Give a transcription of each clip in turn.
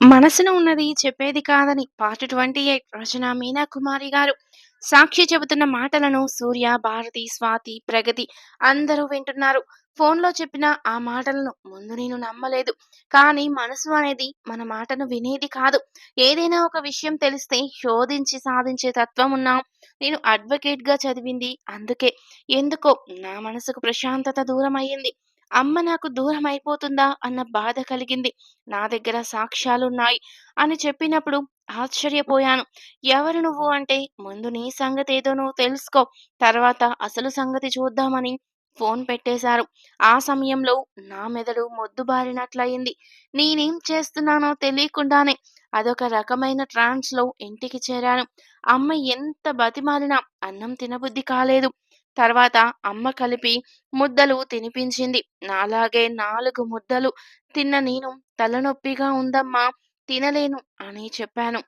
మనసున ఉన్నది చెప్పేది కాదని పార్ట్ 28 రచన మీనా కుమారి గారు. సాక్షి చెబుతున్న మాటలను సూర్య, భారతి, స్వాతి, ప్రగతి అందరూ వింటున్నారు. ఫోన్‌లో చెప్పిన ఆ మాటలను ముందు నేను నమ్మలేదు. కానీ మనసు అనేది మన మాటను వినేది కాదు. ఏదైనా ఒక విషయం తెలిస్తే శోధించి సాధించే తత్వం ఉన్నా నేను అడ్వకేట్‌గా చదివింది అందుకే. ఎందుకో నా మనసుకు ప్రశాంతత దూరం అయ్యింది అమ్మ నాకు దూరం అయిపోతుందా అన్న బాధ కలిగింది. నా దగ్గర సాక్ష్యాలున్నాయి అని చెప్పినప్పుడు ఆశ్చర్యపోయాను. ఎవరు నువ్వు అంటే ముందు నీ సంగతేదో నువ్వు తెలుసుకో. తర్వాత అసలు సంగతి చూద్దామని ఫోన్ పెట్టేశారు. ఆ సమయంలో నా మెదడు మొద్దుబారినట్లయింది. నేనేం చేస్తున్నానో తెలియకుండానే అదొక రకమైన ట్రాన్స్‌లో ఇంటికి చేరాను. అమ్మ ఎంత బతిమాలినా అన్నం తినబుద్ధి కాలేదు. తర్వాత అమ్మ కలిపి ముద్దలు తినిపించింది. నాలాగే నాలుగు ముద్దలు తిన్న నేను తలనొప్పిగా ఉందమ్మా తినలేను అని చెప్పాను.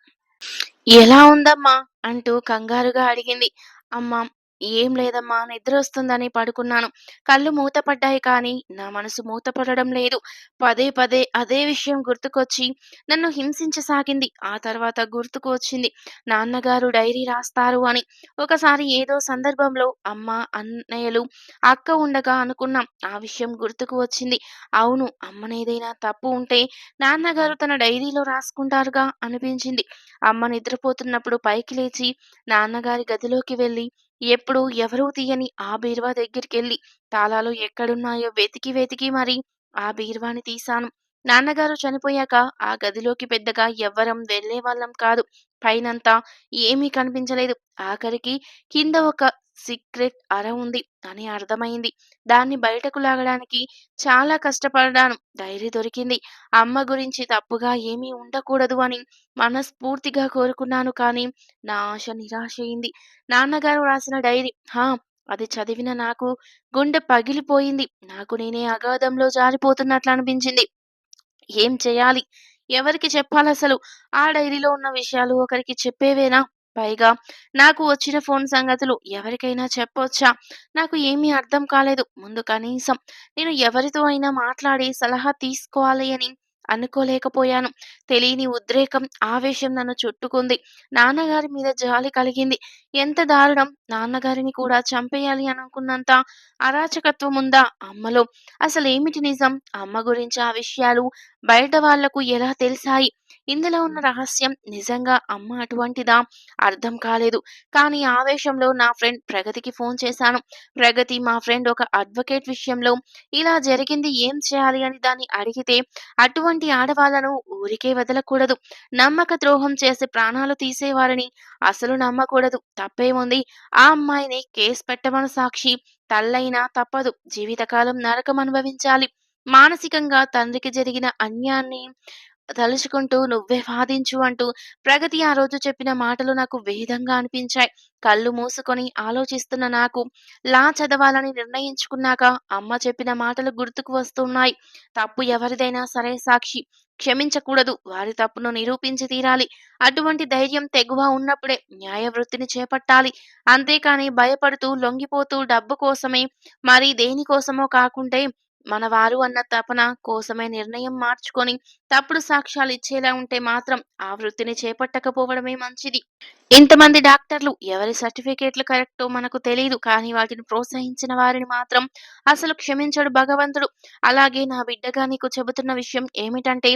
ఎలా ఉందమ్మా? అంటూ కంగారుగా అడిగింది. అమ్మ ఏం లేదమ్మా నిద్ర వస్తుందని పడుకున్నాను. కళ్ళు మూతపడ్డాయి కానీ నా మనసు మూతపడడం లేదు. పదే పదే అదే విషయం గుర్తుకొచ్చి నన్ను హింసించసాగింది. ఆ తర్వాత గుర్తుకు వచ్చింది నాన్నగారు డైరీ రాస్తారు అని. ఒకసారి ఏదో సందర్భంలో అమ్మ, అన్నయ్యలు, అక్క ఉండగా అనుకున్నాం. ఆ విషయం గుర్తుకు వచ్చింది. అవును అమ్మనేదైనా తప్పు ఉంటే నాన్నగారు తన డైరీలో రాసుకుంటారుగా అనిపించింది. అమ్మ నిద్రపోతున్నప్పుడు పైకి లేచి నాన్నగారి గదిలోకి వెళ్ళి ఎప్పుడు ఎవరూ తీయని ఆ బీరువా దగ్గరికెళ్ళి తాళాలు ఎక్కడున్నాయో వెతికి వెతికి మరి ఆ బీరువాని తీశాను. నాన్నగారు చనిపోయాక ఆ గదిలోకి పెద్దగా ఎవ్వరం వెళ్ళేవాళ్ళం కాదు. పైనంతా ఏమీ కనిపించలేదు. ఆఖరికి కింద ఒక సీక్రెట్ అర ఉంది అని అర్థమైంది. దాన్ని బయటకు లాగడానికి చాలా కష్టపడ్డాను. డైరీ దొరికింది. అమ్మ గురించి తప్పుగా ఏమీ ఉండకూడదు అని మనస్ఫూర్తిగా కోరుకున్నాను కానీ నా ఆశ నిరాశయింది. నాన్నగారు రాసిన డైరీ హా! అది చదివిన నాకు గుండె పగిలిపోయింది. నాకు నేనే అగాధంలో జారిపోతున్నట్లు అనిపించింది ఏం చేయాలి ఎవరికి చెప్పాలి అసలు ఆ డైరీలో ఉన్న విషయాలు ఒకరికి చెప్పేవేనా? పైగా నాకు వచ్చిన ఫోన్ సంగతులు ఎవరికైనా చెప్పొచ్చా? నాకు ఏమీ అర్థం కాలేదు. ముందు కనీసం నేను ఎవరితో అయినా మాట్లాడి సలహా తీసుకోవాలి అని అనుకోలేకపోయాను. తెలియని ఉద్రేకం, ఆవేశం నన్ను చుట్టుకుంది. నాన్నగారి మీద జాలి కలిగింది. ఎంత దారుణం! నాన్నగారిని కూడా చంపేయాలి అనుకున్నంత అరాచకత్వం ఉందా అమ్మలో? అసలేమిటి నిజం? అమ్మ గురించి ఆ విషయాలు బయట వాళ్ళకు ఎలా తెలిసాయి? ఇందులో ఉన్న రహస్యం నిజంగా అమ్మ అటువంటిదా? అర్థం కాలేదు. కానీ ఆవేశంలో నా ఫ్రెండ్ ప్రగతికి ఫోన్ చేశాను. ప్రగతి మా ఫ్రెండ్ ఒక అడ్వకేట్ విషయంలో ఇలా జరిగింది ఏం చేయాలి అని దాన్ని అడిగితే అటువంటి ఆడవాళ్ళను ఊరికే వదలకూడదు. నమ్మక ద్రోహం చేసి ప్రాణాలు తీసేవారిని అసలు నమ్మకూడదు. తప్పేముంది? ఆ అమ్మాయిని కేస్ పెట్టమను సాక్షి. తల్లయినా తప్పదు. జీవితకాలం నరకం అనుభవించాలి. మానసికంగా తండ్రికి జరిగిన అన్యాన్ని తలుచుకుంటూ నువ్వే వాదించు అంటూ ప్రగతి ఆ రోజు చెప్పిన మాటలు నాకు వేదంగా అనిపించాయి. కళ్ళు మూసుకొని ఆలోచిస్తున్న నాకు లా చదవాలని నిర్ణయించుకున్నాక అమ్మ చెప్పిన మాటలు గుర్తుకు వస్తున్నాయి. తప్పు ఎవరిదైనా సరే సాక్షి. క్షమించకూడదు. వారి తప్పును నిరూపించి తీరాలి. అటువంటి ధైర్యం, తెగువ ఉన్నప్పుడే న్యాయ వృత్తిని చేపట్టాలి. అంతేకాని భయపడుతూ, లొంగిపోతూ డబ్బు కోసమే మరి దేనికోసమో కాకుంటే మనవారు అన్న తపన కోసమే నిర్ణయం మార్చుకొని తప్పుడు సాక్ష్యాలు ఇచ్చేలా ఉంటే మాత్రం ఆ వృత్తిని చేపట్టకపోవడమే మంచిది. ఇంతమంది డాక్టర్లు ఎవరి సర్టిఫికేట్లు కరెక్టో మనకు తెలియదు కానీ వాటిని ప్రోత్సహించిన వారిని మాత్రం అసలు క్షమించడు భగవంతుడు. అలాగే నా బిడ్డగా నీకు చెబుతున్న విషయం ఏమిటంటే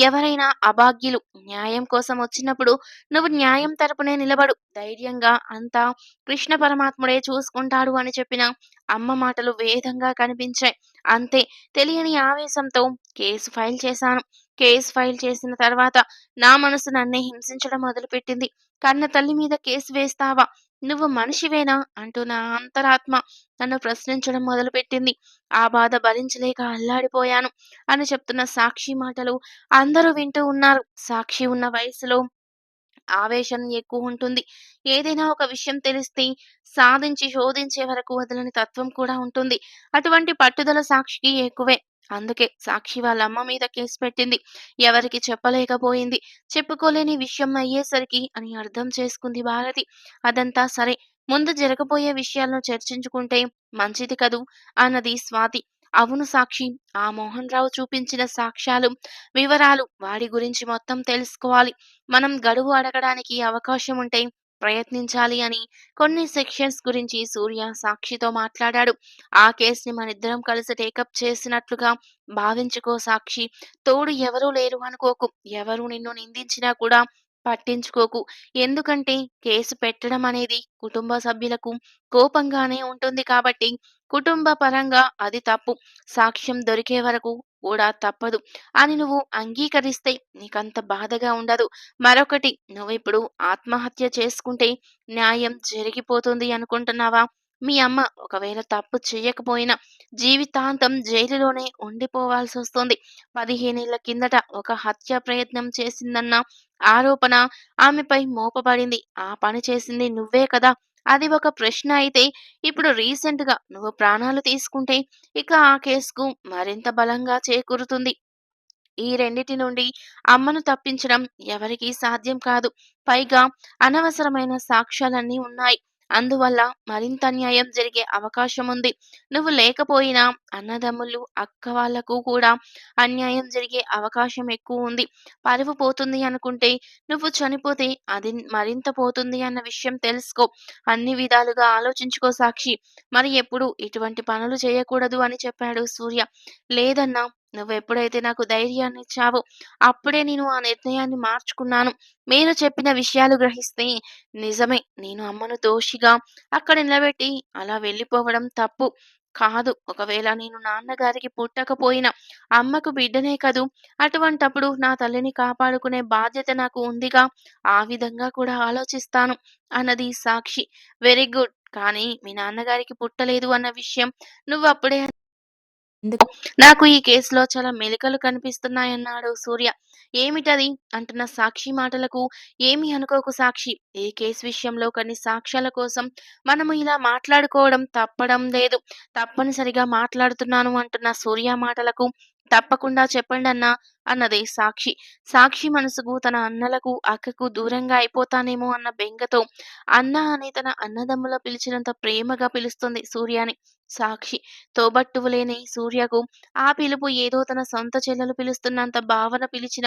ఎవరైనా అభాగ్యులు న్యాయం కోసం వచ్చినప్పుడు నువ్వు న్యాయం తరపునే నిలబడు. ధైర్యంగా అంతా కృష్ణ పరమాత్ముడే చూసుకుంటాడు అని చెప్పిన అమ్మ మాటలు వేదంగా కనిపించాయి. అంతే తెలియని ఆవేశంతో కేసు ఫైల్ చేశాను. కేసు ఫైల్ చేసిన తర్వాత నా మనసు నన్నే హింసించడం మొదలుపెట్టింది. కన్న తల్లి మీద కేసు వేస్తావా? నువ్వు మనిషివేనా? అంటూ నా అంతరాత్మ నన్ను ప్రశ్నించడం మొదలుపెట్టింది. ఆ బాధ భరించలేక అల్లాడిపోయాను అని చెప్తున్న సాక్షి మాటలు అందరూ వింటూ ఉన్నారు. సాక్షి ఉన్న వయసులో ఆవేశం ఎక్కువ ఉంటుంది ఏదైనా ఒక విషయం తెలిస్తే సాధించి శోధించే వరకు వదలని తత్వం కూడా ఉంటుంది. అటువంటి పట్టుదల సాక్షికి ఎక్కువే. అందుకే సాక్షి వాళ్ళ అమ్మ మీద కేసు పెట్టింది. ఎవరికి చెప్పలేకపోయింది. చెప్పుకోలేని విషయం అయ్యేసరికి అని అర్థం చేసుకుంది భారతి. అదంతా సరే ముందు జరగబోయే విషయాలను చర్చించుకుంటే మంచిది కదూ అన్నది స్వాతి. అవును సాక్షి. ఆ మోహన్ రావు చూపించిన సాక్ష్యాలు, వివరాలు వాడి గురించి మొత్తం తెలుసుకోవాలి. మనం గడువు అడగడానికి అవకాశం ఉంటే ప్రయత్నించాలి అని కొన్ని సెక్షన్స్ గురించి సూర్య సాక్షితో మాట్లాడాడు. ఆ కేసుని మనిద్దరం కలిసి టేకప్ చేసినట్లుగా భావించుకో సాక్షి. తోడు ఎవరూ లేరు అనుకోకు. ఎవరు నిన్ను నిందించినా కూడా పట్టించుకోకు. ఎందుకంటే కేసు పెట్టడం అనేది కుటుంబ సభ్యులకు కోపంగానే ఉంటుంది కాబట్టి కుటుంబ పరంగా అది తప్పు. సాక్ష్యం దొరికే వరకు కూడా తప్పదు అని నువ్వు అంగీకరిస్తే నీకంత బాధగా ఉండదు. మరొకటి నువ్విప్పుడు ఆత్మహత్య చేసుకుంటే న్యాయం జరిగిపోతుంది అనుకుంటున్నావా? మీ అమ్మ ఒకవేళ తప్పు చేయకపోయినా జీవితాంతం జైలులోనే ఉండిపోవాల్సి వస్తుంది పదిహేనేళ్ళ కిందట ఒక హత్య ప్రయత్నం చేసిందన్న ఆరోపణ ఆమెపై మోపబడింది. ఆ పని చేసింది నువ్వే కదా! అది ఒక ప్రశ్న అయితే ఇప్పుడు రీసెంట్‌గా నువ్వు ప్రాణాలు తీసుకుంటే ఇక ఆ కేసుకు మరింత బలంగా చేకూరుతుంది. ఈ రెండిటి నుండి అమ్మను తప్పించడం ఎవరికీ సాధ్యం కాదు. పైగా అనవసరమైన సాక్ష్యాలన్నీ ఉన్నాయి. అందువల్ల మరింత అన్యాయం జరిగే అవకాశం ఉంది నువ్వు లేకపోయినా అన్నదమ్ములు, అక్క వాళ్ళకు కూడా అన్యాయం జరిగే అవకాశం ఎక్కువ ఉంది పరువు పోతుంది అనుకుంటే నువ్వు చనిపోతే అది మరింత పోతుంది అన్న విషయం తెలుసుకో. అన్ని విధాలుగా ఆలోచించుకో సాక్షి. మరి ఎప్పుడు ఇటువంటి పనులు చేయకూడదు అని చెప్పాడు సూర్య. లేదన్నా నువ్వు ఎప్పుడైతే నాకు ధైర్యాన్ని ఇచ్చావో అప్పుడే నేను ఆ నిర్ణయాన్ని మార్చుకున్నాను. మీరు చెప్పిన విషయాలు గ్రహిస్తే నిజమే నేను అమ్మను దోషిగా అక్కడ నిలబెట్టి అలా వెళ్ళిపోవడం తప్పు కాదు. ఒకవేళ నేను నాన్నగారికి పుట్టకపోయినా అమ్మకు బిడ్డనే కదూ! అటువంటప్పుడు నా తల్లిని కాపాడుకునే బాధ్యత నాకు ఉందిగా! ఆ విధంగా కూడా ఆలోచిస్తాను అన్నది సాక్షి. Very good. కానీ మీ నాన్నగారికి పుట్టలేదు అన్న విషయం నువ్వు అప్పుడే నాకు ఈ కేసులో చాలా మెలికలు కనిపిస్తున్నాయన్నాడు సూర్య. ఏమిటది? అంటున్న సాక్షి మాటలకు ఏమి అనుకోకు సాక్షి. ఏ కేసు విషయంలో కొన్ని సాక్ష్యాల కోసం మనము ఇలా మాట్లాడుకోవడం తప్పడం లేదు. తప్పనిసరిగా మాట్లాడుతున్నాను అంటున్న సూర్య మాటలకు తప్పకుండా చెప్పండి అన్నా అన్నది సాక్షి. సాక్షి మనసుకు తన అన్నలకు, అక్కకు దూరంగా అయిపోతానేమో అన్న బెంగతో అన్న అని తన అన్నదమ్ముల పిలిచినంత ప్రేమగా పిలుస్తుంది సూర్యాని సాక్షి. తోబట్టువులేని సూర్యకు ఆ పిలుపు ఏదో తన సొంత చెల్లెలు పిలుస్తున్నంత భావన పిలిచిన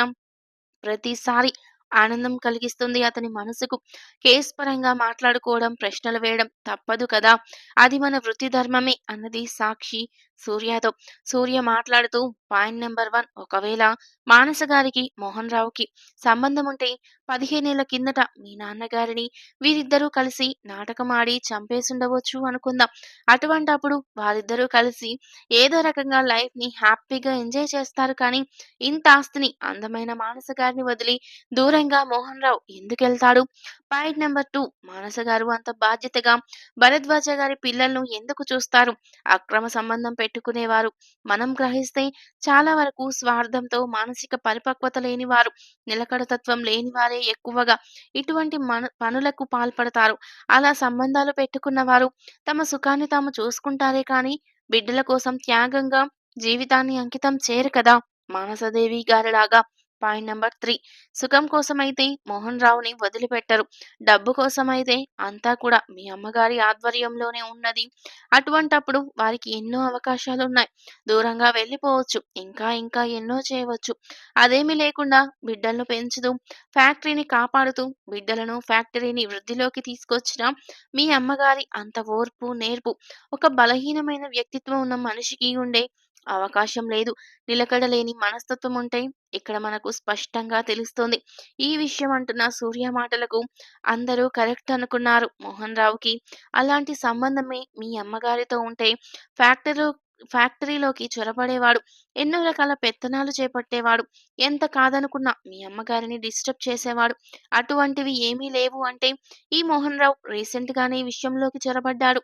ప్రతిసారి ఆనందం కలిగిస్తుంది అతని మనసుకు. కేసు పరంగా మాట్లాడుకోవడం, ప్రశ్నలు వేయడం తప్పదు కదా! అది మన వృత్తి ధర్మమే అన్నది సాక్షి సూర్యతో. సూర్య మాట్లాడుతూ పాయింట్ నెంబర్ వన్ ఒకవేళ మానస గారికి, మోహన్ రావుకి సంబంధం ఉంటే 15 ఏళ్ళ కిందట మీ నాన్నగారిని వీరిద్దరూ కలిసి నాటకం ఆడి చంపేసుండవచ్చు అనుకుందాం. అటువంటి అప్పుడు వారిద్దరూ కలిసి ఏదో రకంగా లైఫ్ని హ్యాపీగా ఎంజాయ్ చేస్తారు కానీ ఇంత ఆస్తిని అందమైన మానస గారిని వదిలి దూరంగా మోహన్ రావు ఎందుకు వెళ్తాడు పాయింట్ నెంబర్ టూ మానస గారు అంత బాధ్యతగా భరద్వాజ గారి పిల్లలను ఎందుకు చూస్తారు? అక్రమ సంబంధం పెట్టుకునేవారు. మనం గ్రహిస్తే చాలా వరకు స్వార్థంతో, మానసిక పరిపక్వత లేనివారు, నిలకడతత్వం లేనివారే ఎక్కువగా ఇటువంటి మన పనులకు పాల్పడతారు. అలా సంబంధాలు పెట్టుకున్నవారు తమ సుఖాన్ని తాము చూసుకుంటారే కానీ బిడ్డల కోసం త్యాగంగా జీవితాన్ని అంకితం చేయరు కదా! మానసదేవి గారిలాగా. పాయింట్ నెంబర్ త్రీ సుఖం కోసమైతే మోహన్ రావుని వదిలిపెట్టరు. డబ్బు కోసమైతే అంతా కూడా మీ అమ్మగారి ఆధ్వర్యంలోనే ఉన్నది. అటువంటప్పుడు వారికి ఎన్నో అవకాశాలు ఉన్నాయి దూరంగా వెళ్ళిపోవచ్చు. ఇంకా ఇంకా ఎన్నో చేయవచ్చు. అదేమీ లేకుండా బిడ్డలను పెంచుతూ, ఫ్యాక్టరీని కాపాడుతూ, బిడ్డలను, ఫ్యాక్టరీని వృద్ధిలోకి తీసుకొచ్చిన మీ అమ్మగారి అంత ఓర్పు, నేర్పు ఒక బలహీనమైన వ్యక్తిత్వం ఉన్న మనిషికి ఉండే అవకాశం లేదు. నిలకడలేని మనస్తత్వం ఉంటే ఇక్కడ మనకు స్పష్టంగా తెలుస్తోంది. ఈ విషయం అంటున్న సూర్య మాటలకు అందరూ కరెక్ట్ అనుకున్నారు. మోహన్ రావుకి అలాంటి సంబంధమే మీ అమ్మగారితో ఉంటే ఫ్యాక్టరీ ఫ్యాక్టరీలోకి చొరబడేవాడు. ఎన్నో రకాల పెత్తనాలు చేపట్టేవాడు. ఎంత కాదనుకున్నా మీ అమ్మగారిని డిస్టర్బ్ చేసేవాడు. అటువంటివి ఏమీ లేవు అంటే ఈ మోహన్ రావు రీసెంట్‌గానే ఈ విషయంలోకి చొరబడ్డాడు.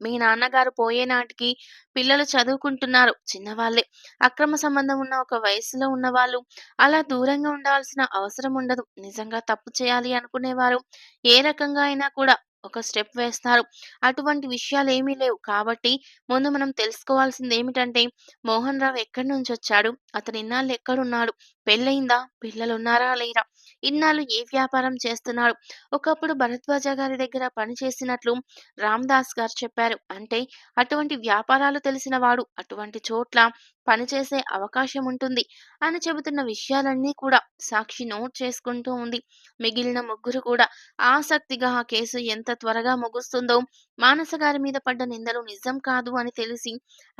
మీ నాన్నగారు పోయే నాటికి పిల్లలు చదువుకుంటున్నారు. చిన్నవాళ్ళే. అక్రమ సంబంధం ఉన్న ఒక వయసులో ఉన్నవాళ్ళు అలా దూరంగా ఉండాల్సిన అవసరం ఉండదు. నిజంగా తప్పు చేయాలి అనుకునేవారు ఏ రకంగా అయినా కూడా ఒక స్టెప్ వేస్తారు. అటువంటి విషయాలు ఏమీ లేవు. కాబట్టి ముందు మనం తెలుసుకోవాల్సింది ఏమిటంటే మోహన్ రావు ఎక్కడి నుంచి వచ్చాడు అతను ఇన్నాళ్ళు ఎక్కడున్నాడు? పెళ్ళయిందా? పిల్లలున్నారా? లేరా? ఇన్నాళ్ళు ఏ వ్యాపారం చేస్తున్నాడు? ఒకప్పుడు భరద్వాజ గారి దగ్గర పనిచేసినట్లు రామ్దాస్ గారు చెప్పారు. అంటే అటువంటి వ్యాపారాలు తెలిసిన వాడు అటువంటి చోట్ల పనిచేసే అవకాశం ఉంటుంది అని చెబుతున్న విషయాలన్నీ కూడా సాక్షి నోట్ చేసుకుంటూ ఉంది. మిగిలిన ముగ్గురు కూడా ఆసక్తిగా ఆ కేసు ఎంత త్వరగా ముగుస్తుందో మానస గారి మీద పడ్డ నిందలు నిజం కాదు అని తెలిసి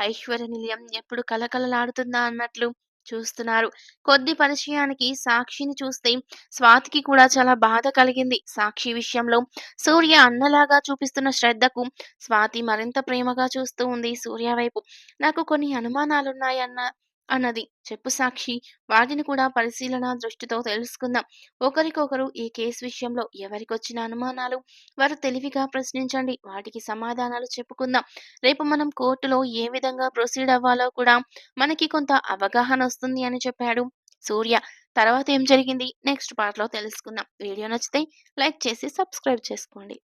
ఐశ్వర్య నిలయం ఎప్పుడు కలకలలాడుతుందా అన్నట్లు చూస్తున్నారు. కొద్ది పరిచయానికి సాక్షిని చూస్తే స్వాతికి కూడా చాలా బాధ కలిగింది. సాక్షి విషయంలో సూర్య అన్నలాగా చూపిస్తున్న శ్రద్ధకు స్వాతి మరింత ప్రేమగా చూస్తూ ఉంది. సూర్య వైపు నాకు కొన్ని అనుమానాలున్నాయన్న అన్నది. చెప్పు సాక్షి వాటిని కూడా పరిశీలన దృష్టితో తెలుసుకుందాం. ఒకరికొకరు ఈ కేసు విషయంలో ఎవరికొచ్చిన అనుమానాలు? వారు తెలివిగా ప్రశ్నించండి వాటికి సమాధానాలు చెప్పుకుందాం. రేపు మనం కోర్టులో ఏ విధంగా ప్రొసీడ్ అవ్వాలో కూడా మనకి కొంత అవగాహన వస్తుంది అని చెప్పాడు సూర్య. తర్వాత ఏం జరిగింది? నెక్స్ట్ పార్ట్లో తెలుసుకుందాం. వీడియో నచ్చితే లైక్ చేసి సబ్స్క్రైబ్ చేసుకోండి.